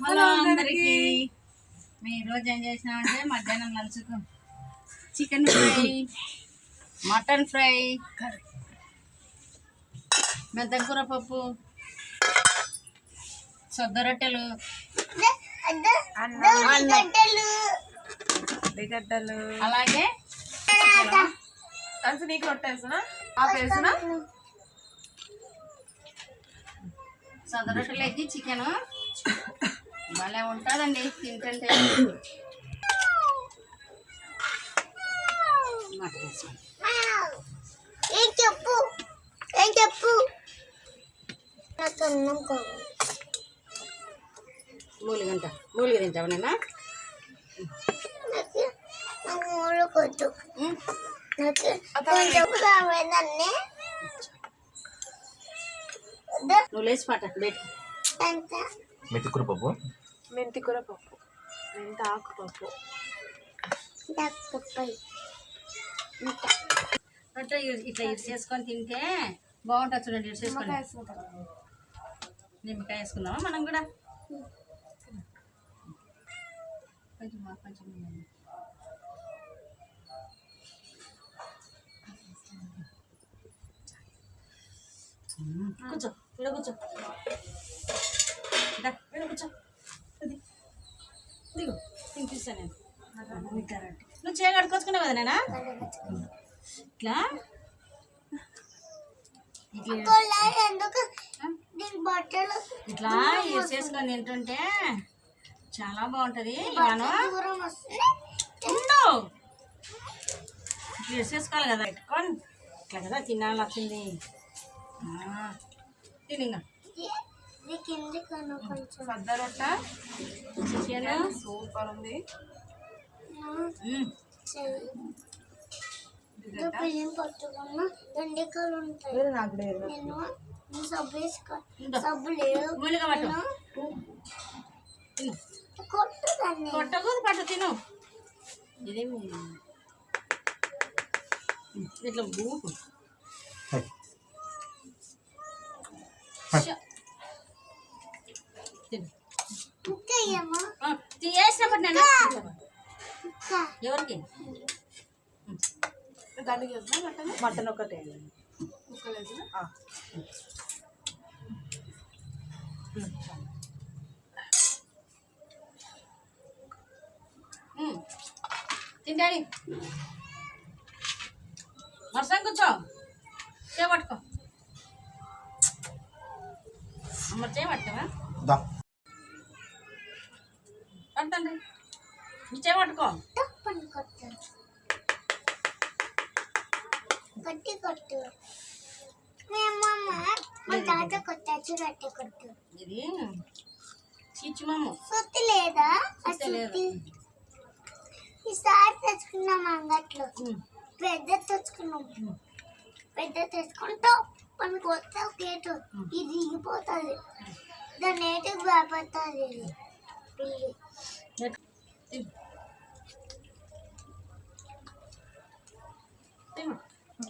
Hello అందరికి. మేము ఈరోజు ఏం చేసినామంటే మధ్యాహ్నం లంచ్కు చికెన్ ఫ్రై మటన్ ఫ్రై మెంతకూర పప్పు సొద్ద రొట్టెలు గడ్డలు అలాగే కలిసి నీకు రొట్టేస్తున్నా ఆ పేసునా సొద్ద రొట్టెలకి చికెన్ భలే ఉంటుందండి వేసుకోండి. ఏం చెప్పు? ఏం చెప్పు? నాకు అన్నం కావాలి. మూలిగంట మూలిగ తింటావు నేనా నాకు నాకు మూడు కొద్దు. ఉమ్. నాకు కొంచెం రావేదాన్ని నువ్వు లేచి పాట బయట మెతికూర పప్పు? మెంతి కూర పప్పు మెంత ఆకు పప్పు డక్కుపై అంటే ఇ- ఇట్లా ఇటు చేసుకొని తింటే బాగుంటుంది చూడండి ఇటు చేసుకొని. నిమ్మకాయ వేసుకుందామా మనం కూడా? కొంచెం. కూర్చో కూర్చో దా, ఈడ కూర్చో ఇది. దిగు తినిపిస్తా నేను నువ్వు చేయ కడుకొచ్చుకున్నావు కదా నేనా? ఇట్లా? ఇట్లా యూజ్ చేసుకొని తింటుంటే చాలా బాగుంటుంది. మనం దూరం వస్తుంది ఉండు. ఇట్లా యూజ్ చేసుకోవాలి కదా పెట్టుకొని. ఇట్లా కదా తినాలి వచ్చింది. తినిగా సద్ద రొట్ట చికెన్? సూపర్ ఉంది. బియ్యం పట్టుకున్న దొండకాయలు ఉంటాయి నాకు లేదు. నేను సబ్బు వేసుకో. సబ్బు లేదు. మూలిగా పట్టు. నేను కొట్టకూడదు పట్టు తిను. ఇదేమి? ఇట్లా ఊపు. ఎవరికి? దానికి మటన్? ఒకటే. తింటాడి వర్షం కూర్చో. చేపట్టుకో అమ్మ చేపట్టుకోవా దా. పట్టండి చేపట్టుకో తప్పని కొట్టు. గట్టి కొట్టు. మేమమ్మ మా తాత కొట్టచ్చు గట్టి కొట్టు. ఇది? చిచ్చుమమ్మ సుత్తి లేదా? సుత్తి ఈసారి తెచ్చుకున్నాం అంగట్లో. పెద్ద తెచ్చుకున్నాం. పెద్ద తెచ్చుకుంటాం మన కొత్త గేటు. ఇది దిగిపోతుంది దాని ఏటికి భయపడుతుంది పిల్లి తిను తిను కొంచెం అన్నం నాకు ఉత్త తీసే పెట్టు నాకు అన్నం ఇష్టం ఇది ఇష్టం.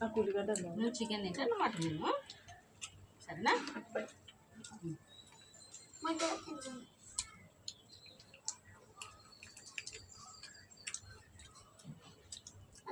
ఆ కూలిగడ్డ నువ్వు చికెన్ తింటా నువ్వు మటన్ తిను సరేనా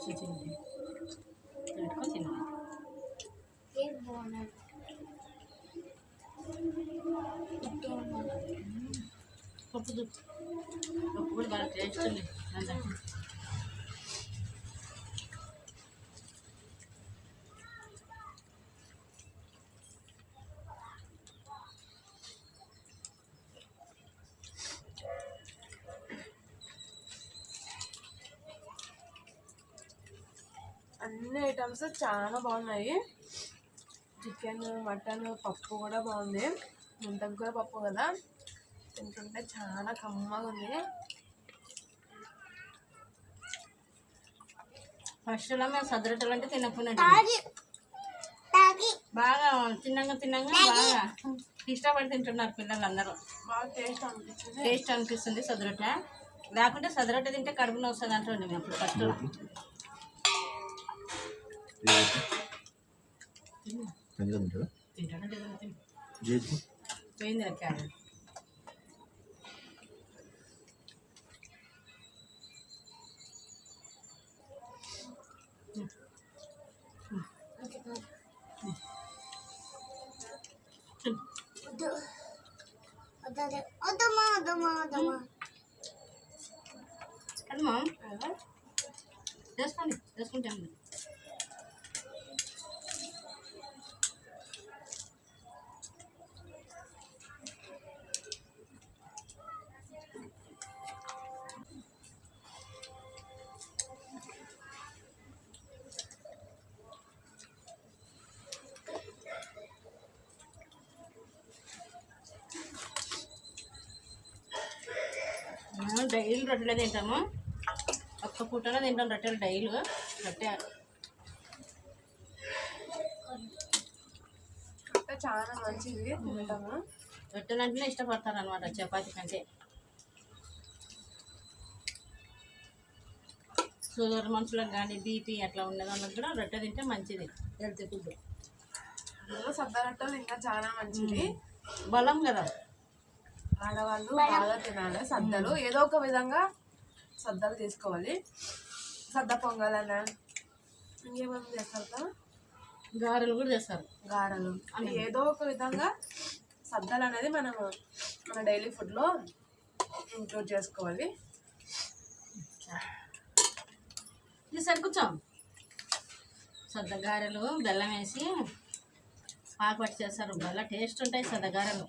నీకు ఇంత చిన్న పెట్టుకొని తిన్నా ఏం బాగున్నాడు? ఇట్టే ఉన్నాడు. పప్పు పప్పు కూడా బాగా టేస్ట్ ఉంది. అన్ని ఐటమ్స్ చాలా బాగున్నాయి. చికెన్ మటన్ పప్పు కూడా బాగుంది. ముంతకు పప్పు కదా. తింటుంటే చాలా కమ్మగా ఉంది. ఫస్ట్లో మేము సదరటలు అంటే తాగి బాగా తిన్నాక తిన్నాక బాగా ఇష్టపడి తింటున్నారు పిల్లలు అందరూ బాగా టేస్ట్ అనిపించింది టేస్ట్ అనిపిస్తుంది సదరట. లేకుంటే సదరట తింటే కడుపు నొస్తుంది అంటుండే మేము అప్పుడు first. పెంచుగా తింటాడు Daily రొట్టెలే తింటాము. ఒక్క పూటలో తింటాం రొట్టెలు డైలీ. రొట్టె అంటే చాలా మంచిది. తింటాము. రొట్టెలు అంటేనే ఇష్టపడతారు అనమాట చపాతీ కంటే. షుగర్ మనుషులకు కానీ బీపీ అట్లా ఉండే వాళ్ళకి కూడా రొట్టె తింటే మంచిది హెల్త్ ఫుడ్. సద్ద రొట్టెలు ఇంకా చాలా మంచిది. బలం కదా. ఆడవాళ్ళు బాగా తినాలి సద్దలు. ఏదో ఒక విధంగా సద్దలు తీసుకోవాలి. సద్ద పొంగలన్నా ఇంకేమేమి చేస్తారు? కదా గారెలు కూడా చేస్తారు. గారెలు. అంటే ఏదో ఒక విధంగా సద్దలు అనేది మనము మన డైలీ ఫుడ్లో ఇంక్లూడ్ చేసుకోవాలి. సరి కూర్చోం. సద్ద గారెలు బెల్లం వేసి పాకు పట్టి చేస్తారు. బెల్ల టేస్ట్ ఉంటాయి సద్ద గారెలు.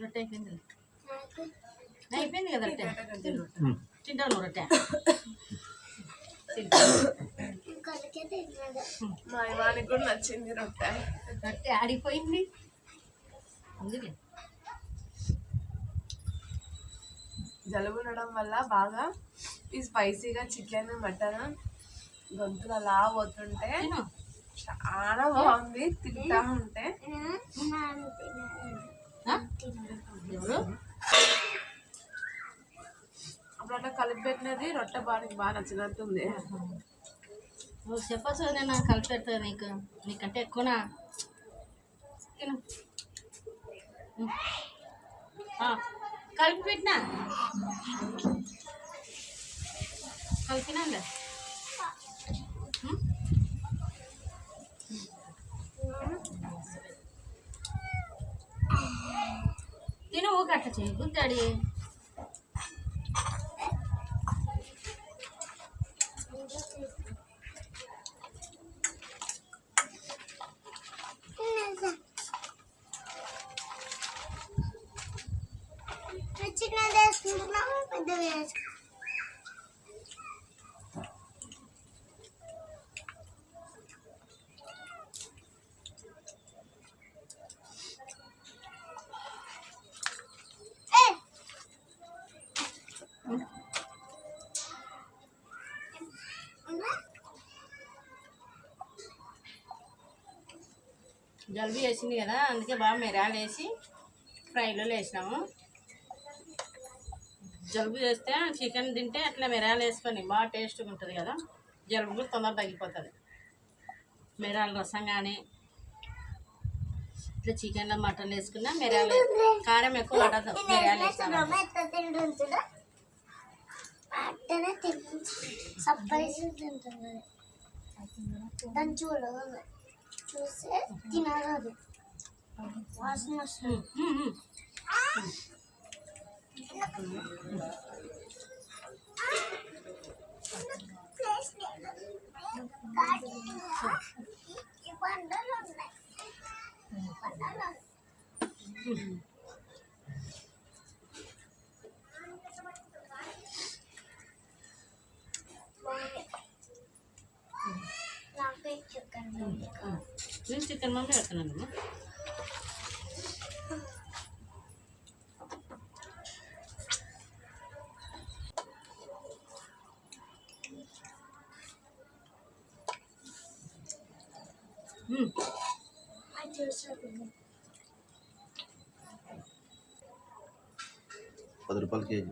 రొట్టె అయిపోయింది అయిపోయింది కదా రొట్టె. తింటాను రొట్టె? మా ఇవానికి కూడా నచ్చింది రొట్టె. రొట్టె ఆడిపోయింది. అందుకే. జలుబు ఉండడం వల్ల బాగా ఈ స్పైసీగా చికెన్ మటన్ గొంతులు అలా పోతుంటే చాలా బాగుంది తింటా ఉంటే. అప్పుడు అట్లా కలిపి పెట్టినది రొట్టె బాగా బాగా నచ్చినట్టుంది నువ్వు చెప్పచ్చు నేను కలిపి పెడతా నీకు. నీకంటే ఎక్కువనా? కలిపి పెట్టినా? కలిపినాలే ఉమ్. తిను ఊక అట్లా జలుబు వేసింది కదా అందుకే బాగా మిరాలు వేసి ఫ్రైలో వేసినాము. జలుబు చేస్తే చికెన్ తింటే అట్లా మిరాలు వేసుకొని బాగా టేస్ట్గా ఉంటుంది కదా జలుబు కూడా తొందరగా తగ్గిపోతుంది. మిరాల రసం కానీ ఇట్లా చికెన్లో మటన్ వేసుకున్నా మిరాలు కారం ఎక్కువ పడదు మిరాలు వేస్తాను దాన్ని చూడదు చూస్తే తినదు వాసన వస్తుంది ఉమ్, ఉమ్, ఉమ్. ప్లేస్ లేదు ఈ బండలు ఉన్నాయి బండలు నేను చికెన్ మమ్మీ పెడుతున్నాను మ్మ్. అది చూసాను పది రూపాయలు కేజీ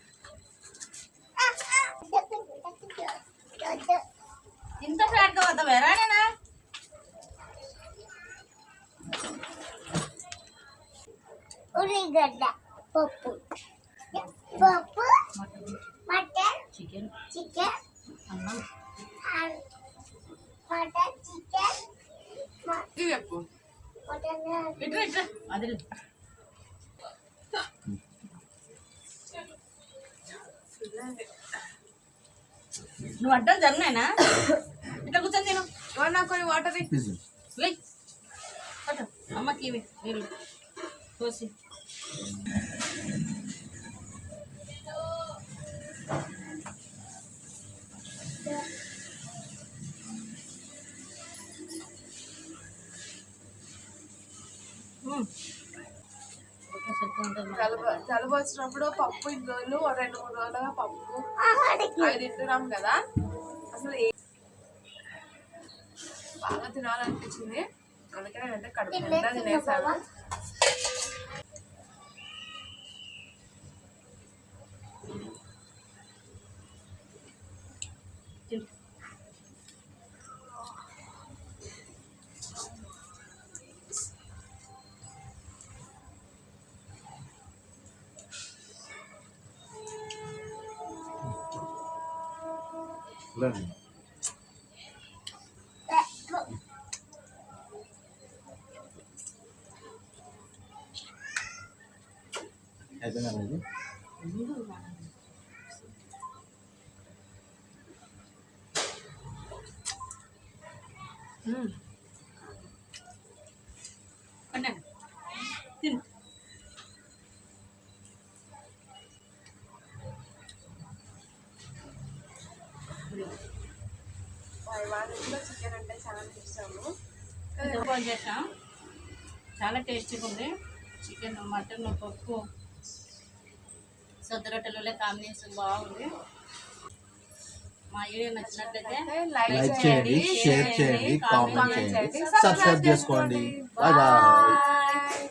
ఇంత ఫ్యాట్గా వద్దా వేరానేనా ఉల్లిగడ్డ పప్పు. పప్పు మటన్ చికెన్. చికెన్ అన్నం. మటన్ చికెన్ చెప్పు. ఇట్రా అది నువ్వు అడ్డం జరిగినాయినా ఇట్లా కూర్చొని నాకు కొన్ని వాటర్ అమ్మకి ఇవి నీళ్ళు. జలుబు వచ్చినప్పుడు పప్పు ఇన్ని రోజులు ఓ రెండు మూడు రోజులుగా పప్పు. అవి తింటున్నాం కదా. తినాలనిపించింది. అందుకే నేనైతే కడుపు నిండా తినేసాను. అయిపోయిందా ఇది వాళ్ళకి కూడా చికెన్ అంటే చాలా ఇష్టము. ఫోన్ చేసాం చాలా టేస్టీగా ఉంది. చికెన్ మటన్ పప్పు. సొద్ద రొట్టెలలో కాంబినేషన్ బాగుంది మా వీడియో నచ్చినట్లయితే లైక్ లైక్ చేయండి షేర్ చేయండి కామెంట్ చేయండి సబ్స్క్రైబ్ చేసుకోండి బాయ్ బాయ్ బాయ్